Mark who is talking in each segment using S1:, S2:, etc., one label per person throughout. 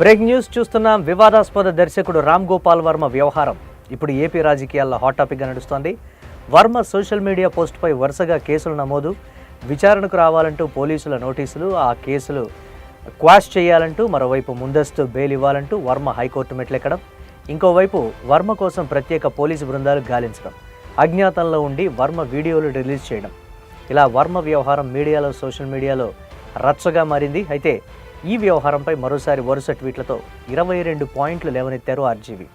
S1: Break news చూస్తున్నాం. వివాదాస్పద దర్శకుడు రామ్ గోపాల్ వర్మ వ్యవహారం. ఇప్పుడు ఏపీ రాజకీయాల్లో హాట్ టాపిక్గా నడుస్తోంది. వర్మ సోషల్ మీడియా పోస్టుపై వరుసగా కేసులు నమోదు. విచారణకు రావాలంటూ పోలీసుల నోటీసులు. ఆ కేసులు క్వాష్ చేయాలంటూ మరోవైపు ముందస్తు బెయిల్ ఇవ్వాలంటూ వర్మ హైకోర్టు మెట్లెక్కడం. ఇంకోవైపు వర్మ కోసం ప్రత్యేక పోలీసు బృందాలు గాలించడం. అజ్ఞాతంలో ఉండి వర్మ వీడియోలు రిలీజ్ చేయడం. ఇలా వర్మ వ్యవహారం మీడియాలో సోషల్ మీడియాలో రచ్చగా మారింది. అయితే ఈ వ్యవహారంపై మరోసారి వరుస ట్వీట్లతో ఇరవై రెండు పాయింట్లు లేవనెత్తారు ఆర్జీవీ.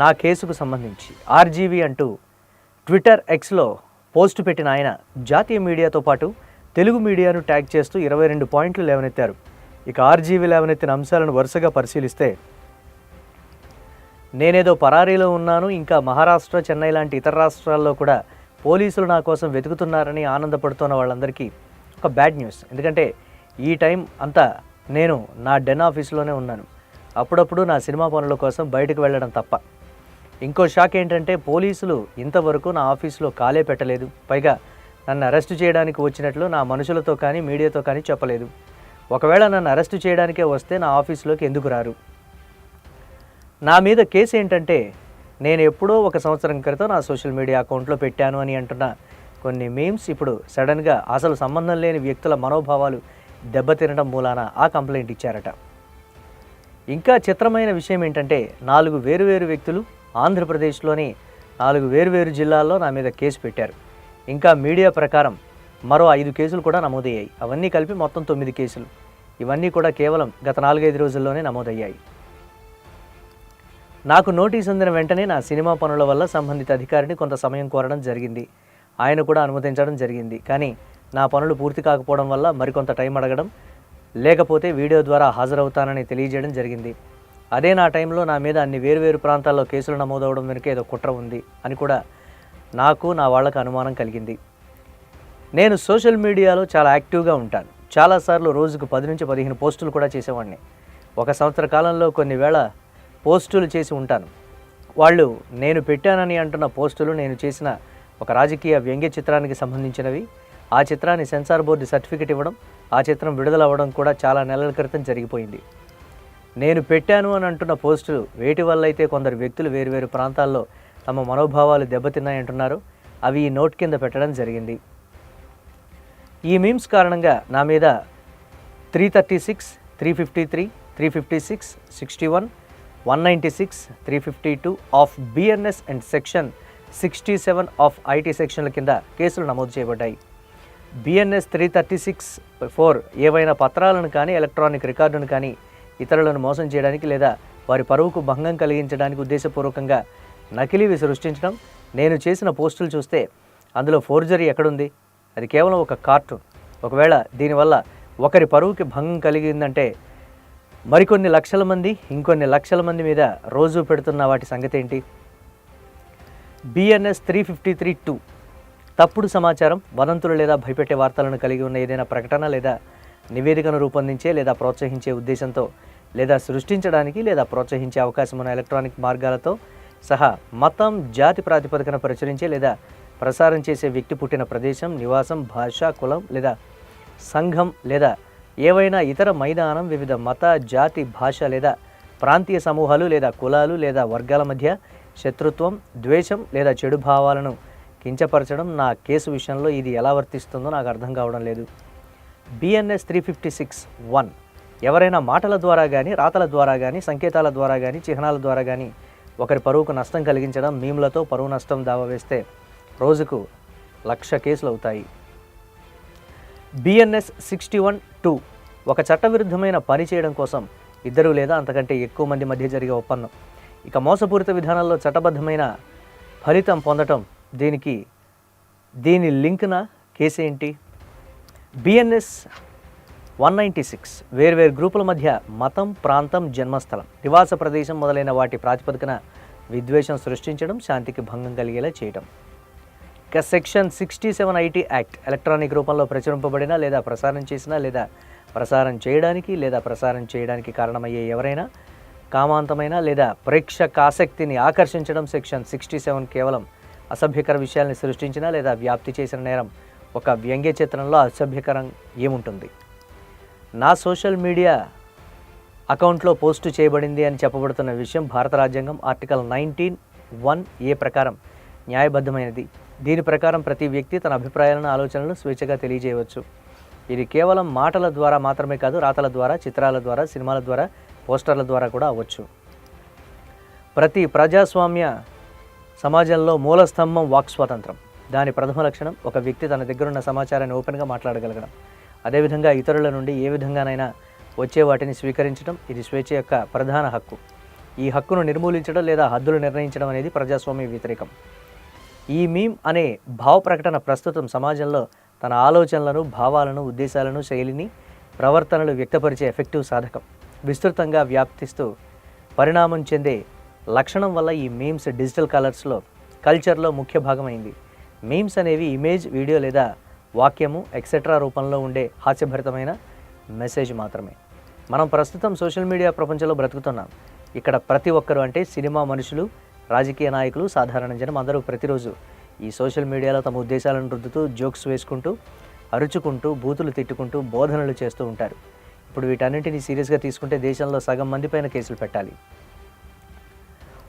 S1: నా కేసుకు సంబంధించి ఆర్జీవీ అంటూ ట్విట్టర్ ఎక్స్లో పోస్టు పెట్టిన ఆయన జాతీయ మీడియాతో పాటు తెలుగు మీడియాను ట్యాగ్ చేస్తూ ఇరవై రెండు పాయింట్లు లేవనెత్తారు. ఇక ఆర్జీవీ లేవనెత్తిన అంశాలను వరుసగా పరిశీలిస్తే నేనేదో పరారీలో ఉన్నాను ఇంకా మహారాష్ట్ర చెన్నై లాంటి ఇతర రాష్ట్రాల్లో కూడా పోలీసులు నా కోసం వెతుకుతున్నారని ఆనందపడుతున్న వాళ్ళందరికీ ఒక బ్యాడ్ న్యూస్. ఎందుకంటే ఈ టైం అంతా నేను నా డెన్ ఆఫీస్లోనే ఉన్నాను. అప్పుడప్పుడు నా సినిమా పనుల కోసం బయటకు వెళ్ళడం తప్ప. ఇంకో షాక్ ఏంటంటే పోలీసులు ఇంతవరకు నా ఆఫీసులో కాలే పెట్టలేదు. పైగా నన్ను అరెస్టు చేయడానికి వచ్చినట్లు నా మనుషులతో కానీ మీడియాతో కానీ చెప్పలేదు. ఒకవేళ నన్ను అరెస్టు చేయడానికే వస్తే నా ఆఫీసులోకి ఎందుకు రారు? నా మీద కేసు ఏంటంటే నేను ఎప్పుడో ఒక సంవత్సరం క్రితం నా సోషల్ మీడియా అకౌంట్లో పెట్టాను అని అంటున్న. కొన్ని మీమ్స్ ఇప్పుడు సడన్గా అసలు సంబంధం లేని వ్యక్తుల మనోభావాలు దెబ్బతినడం మూలాన ఆ కంప్లైంట్ ఇచ్చారట. ఇంకా చిత్రమైన విషయం ఏంటంటే నాలుగు వేరువేరు వ్యక్తులు ఆంధ్రప్రదేశ్లోని నాలుగు వేరువేరు జిల్లాల్లో నా మీద కేసు పెట్టారు. ఇంకా మీడియా ప్రకారం మరో ఐదు కేసులు కూడా నమోదయ్యాయి. అవన్నీ కలిపి మొత్తం తొమ్మిది కేసులు. ఇవన్నీ కూడా కేవలం గత నాలుగైదు రోజుల్లోనే నమోదయ్యాయి. నాకు నోటీస్ అందిన వెంటనే నా సినిమా పనుల వల్ల సంబంధిత అధికారిని కొంత సమయం కోరడం జరిగింది. ఆయన కూడా అనుమతించడం జరిగింది. కానీ నా పనులు పూర్తి కాకపోవడం వల్ల మరికొంత టైం అడగడం లేకపోతే వీడియో ద్వారా హాజరవుతానని తెలియజేయడం జరిగింది. అదే నా టైంలో నా మీద అన్ని వేరువేరు ప్రాంతాల్లో కేసులు నమోదవడం వెనుక ఏదో కుట్ర ఉంది అని కూడా నాకు నా వాళ్ళకు అనుమానం కలిగింది. నేను సోషల్ మీడియాలో చాలా యాక్టివ్గా ఉంటాను. చాలాసార్లు రోజుకు పది నుంచి పదిహేను పోస్టులు కూడా చేసేవాడిని. ఒక సంవత్సర కాలంలో కొన్ని వేళ పోస్టులు చేసి ఉంటాను. వాళ్ళు నేను పెట్టానని అంటున్న పోస్టులు నేను చేసిన ఒక రాజకీయ వ్యంగ్య చిత్రానికి సంబంధించినవి ఆ చిత్రాన్ని సెన్సార్ బోర్డు సర్టిఫికెట్ ఇవ్వడం ఆ చిత్రం విడుదల అవ్వడం కూడా చాలా నెలల క్రితం జరిగిపోయింది. నేను పెట్టాను అని అంటున్న పోస్టులు వేటి వల్ల అయితే కొందరు వ్యక్తులు వేరువేరు ప్రాంతాల్లో తమ మనోభావాలు దెబ్బతిన్నాయంటున్నారు. అవి ఈ నోట్ కింద పెట్టడం జరిగింది. ఈ మీమ్స్ కారణంగా నా మీద three thirty six three fifty three three fifty six sixty one one ninety six three fifty two of BNS and section sixty seven of IT సెక్షన్ల కింద కేసులు నమోదు చేయబడ్డాయి. BNS three thirty six four ఏవైనా పత్రాలను కానీ ఎలక్ట్రానిక్ రికార్డును కానీ ఇతరులను మోసం చేయడానికి లేదా వారి పరువుకు భంగం కలిగించడానికి ఉద్దేశపూర్వకంగా నకిలీవి సృష్టించడం. నేను చేసిన పోస్టులు చూస్తే అందులో ఫోర్జరీ ఎక్కడుంది? అది కేవలం ఒక కార్టూన్. ఒకవేళ దీనివల్ల ఒకరి పరువుకి భంగం కలిగిందంటే మరికొన్ని లక్షల మంది ఇంకొన్ని లక్షల మంది మీద రోజు పెడుతున్న వాటి సంగతి ఏంటి BNS three fifty three two తప్పుడు సమాచారం వదంతులు లేదా భయపెట్టే వార్తలను కలిగి ఉన్న ఏదైనా ప్రకటన లేదా నివేదికను రూపొందించే లేదా ప్రోత్సహించే ఉద్దేశంతో లేదా సృష్టించడానికి లేదా ప్రోత్సహించే అవకాశం ఉన్న ఎలక్ట్రానిక్ మార్గాలతో సహా మతం జాతి ప్రాతిపదికన ప్రచురించే లేదా ప్రసారం చేసే వ్యక్తి పుట్టిన ప్రదేశం నివాసం భాష కులం లేదా సంఘం లేదా ఏవైనా ఇతర మైదానం వివిధ మత జాతి భాష లేదా ప్రాంతీయ సమూహాలు లేదా కులాలు లేదా వర్గాల మధ్య శత్రుత్వం ద్వేషం లేదా చెడు భావాలను కించపరచడం నా కేసు విషయంలో ఇది ఎలా వర్తిస్తుందో నాకు అర్థం కావడం లేదు. BNS three fifty six one ఎవరైనా మాటల ద్వారా కానీ రాతల ద్వారా కానీ సంకేతాల ద్వారా కానీ చిహ్నాల ద్వారా కానీ ఒకరి పరువుకు నష్టం కలిగించడం మీములతో పరువు నష్టం దావా వేస్తే రోజుకు లక్ష కేసులు అవుతాయి బిఎన్ఎస్ సిక్స్టీ వన్ టూ ఒక చట్టవిరుద్ధమైన పని చేయడం కోసం ఇద్దరు లేదా అంతకంటే ఎక్కువ మంది మధ్య జరిగే ఒప్పందం. ఇక మోసపూరిత విధానంలో చట్టబద్ధమైన ఫలితం పొందటం దీనికి దీని లింక్న కేసు ఏంటి? బిఎన్ఎస్ వన్ నైంటీ సిక్స్ వేర్వేరు గ్రూపుల మధ్య మతం ప్రాంతం జన్మస్థలం నివాస ప్రదేశం మొదలైన వాటి ప్రాతిపదికన విద్వేషం సృష్టించడం శాంతికి భంగం కలిగేలా చేయడం. ఇక section sixty seven IT act electronic రూపంలో ప్రచురింపబడిన లేదా ప్రసారం చేసిన లేదా ప్రసారం చేయడానికి లేదా ప్రసారం చేయడానికి కారణమయ్యే ఎవరైనా కామాంతమైన లేదా ప్రేక్షకాసక్తిని ఆకర్షించడం సెక్షన్ సిక్స్టీ సెవెన్ కేవలం అసభ్యకర విషయాల్ని సృష్టించిన లేదా వ్యాప్తి చేసిన నేరం ఒక వ్యంగ్య చిత్రంలో అసభ్యకరం ఏముంటుంది? నా సోషల్ మీడియా అకౌంట్లో పోస్టు చేయబడింది అని చెప్పబడుతున్న విషయం భారత రాజ్యాంగం ఆర్టికల్ నైన్టీన్ వన్ ఏ ప్రకారం న్యాయబద్ధమైనది. దీని ప్రకారం ప్రతి వ్యక్తి తన అభిప్రాయాలను ఆలోచనలను స్వేచ్ఛగా తెలియజేయవచ్చు. ఇది కేవలం మాటల ద్వారా మాత్రమే కాదు రాతల ద్వారా చిత్రాల ద్వారా సినిమాల ద్వారా పోస్టర్ల ద్వారా కూడా అవ్వచ్చు. ప్రతి ప్రజాస్వామ్య సమాజంలో మూలస్తంభం వాక్ స్వాతంత్రం. దాని ప్రథమ లక్షణం ఒక వ్యక్తి తన దగ్గరున్న సమాచారాన్ని ఓపెన్గా మాట్లాడగలగడం. అదేవిధంగా ఇతరుల నుండి ఏ విధంగానైనా వచ్చే వాటిని స్వీకరించడం ఇది స్వేచ్ఛ యొక్క ప్రధాన హక్కు. ఈ హక్కును నిర్మూలించడం లేదా హద్దులు నిర్ణయించడం అనేది ప్రజాస్వామ్య వ్యతిరేకం. ఈ మీమ్ అనే భావ ప్రకటన ప్రస్తుతం సమాజంలో తన ఆలోచనలను భావాలను ఉద్దేశాలను శైలిని ప్రవర్తనలు వ్యక్తపరిచే ఎఫెక్టివ్ సాధకం. విస్తృతంగా వ్యాప్తిస్తూ పరిణామం చెందే లక్షణం వల్ల ఈ మీమ్స్ డిజిటల్ కలర్స్లో కల్చర్లో ముఖ్య భాగమైంది. మీమ్స్ అనేవి ఇమేజ్ వీడియో లేదా వాక్యము ఎక్సెట్రా రూపంలో ఉండే హాస్యభరితమైన మెసేజ్ మాత్రమే. మనం ప్రస్తుతం సోషల్ మీడియా ప్రపంచంలో బ్రతుకుతున్నాం. ఇక్కడ ప్రతి ఒక్కరు అంటే సినిమా మనుషులు రాజకీయ నాయకులు సాధారణ జనం అందరూ ప్రతిరోజు ఈ సోషల్ మీడియాలో తమ ఉద్దేశాలను రుద్దుతూ జోక్స్ వేసుకుంటూ అరుచుకుంటూ బూతులు తిట్టుకుంటూ బోధనలు చేస్తూ ఉంటారు. ఇప్పుడు వీటన్నింటినీ సీరియస్గా తీసుకుంటే దేశంలో సగం మంది పైన కేసులు పెట్టాలి.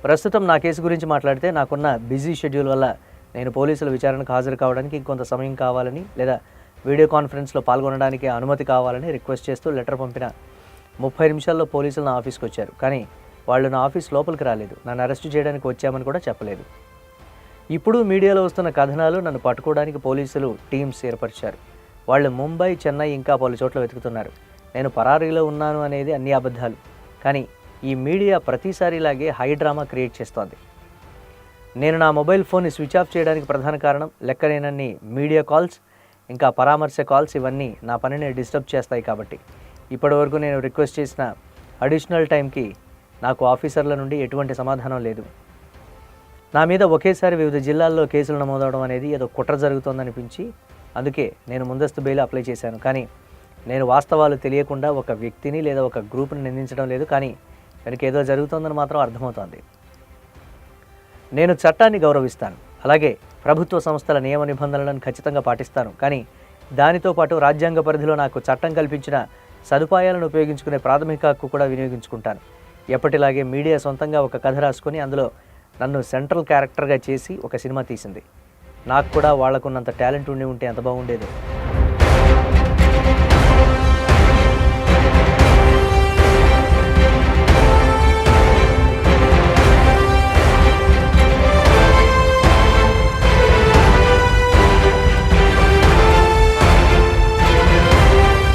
S1: ప్రస్తుతం నా కేసు గురించి మాట్లాడితే నాకున్న బిజీ షెడ్యూల్ వల్ల నేను పోలీసుల విచారణకు హాజరు కావడానికి ఇంకొంత సమయం కావాలని లేదా వీడియో కాన్ఫరెన్స్లో పాల్గొనడానికి అనుమతి కావాలని రిక్వెస్ట్ చేస్తూ లెటర్ పంపిన ముప్పై నిమిషాల్లో పోలీసులు నా ఆఫీస్కి వచ్చారు. కానీ వాళ్ళు నా ఆఫీస్ లోపలికి రాలేదు. నన్ను అరెస్ట్ చేయడానికి వచ్చామని కూడా చెప్పలేదు. ఇప్పుడు మీడియాలో వస్తున్న కథనాలు నన్ను పట్టుకోవడానికి పోలీసులు టీమ్స్ ఏర్పరిచారు. వాళ్ళు ముంబై చెన్నై ఇంకా పలు చోట్ల వెతుకుతున్నారు. నేను పరారీలో ఉన్నాను అనేది అన్ని అబద్ధాలు. కానీ ఈ మీడియా ప్రతిసారిలాగే హై డ్రామా క్రియేట్ చేస్తోంది. నేను నా మొబైల్ ఫోన్ని స్విచ్ ఆఫ్ చేయడానికి ప్రధాన కారణం లెక్కలేనన్ని మీడియా కాల్స్ ఇంకా పరామర్శ కాల్స్ ఇవన్నీ నా పనిని డిస్టర్బ్ చేస్తాయి కాబట్టి. ఇప్పటివరకు నేను రిక్వెస్ట్ చేసిన అడిషనల్ టైంకి నాకు ఆఫీసర్ల నుండి ఎటువంటి సమాధానం లేదు. నా మీద ఒకేసారి వివిధ జిల్లాల్లో కేసులు నమోదవడం అనేది ఏదో కుట్ర జరుగుతోందనిపించి అందుకే నేను ముందస్తు బెయిల్ అప్లై చేశాను. కానీ నేను వాస్తవాలు తెలియకుండా ఒక వ్యక్తిని లేదా ఒక గ్రూప్ని నిందించడం లేదు. కానీ వెనక ఏదో జరుగుతోందని మాత్రం అర్థమవుతోంది. నేను చట్టాన్ని గౌరవిస్తాను. అలాగే ప్రభుత్వ సంస్థల నియమ నిబంధనలను ఖచ్చితంగా పాటిస్తాను. కానీ దానితో పాటు రాజ్యాంగ పరిధిలో నాకు చట్టం కల్పించిన సదుపాయాలను ఉపయోగించుకునే ప్రాథమిక హక్కు కూడా వినియోగించుకుంటాను. ఎప్పటిలాగే మీడియా సొంతంగా ఒక కథ రాసుకొని అందులో నన్ను సెంట్రల్ క్యారెక్టర్గా చేసి ఒక సినిమా తీసింది. నాకు కూడా వాళ్ళకున్నంత టాలెంట్ ఉండి ఉంటే ఎంత బాగుండేదో.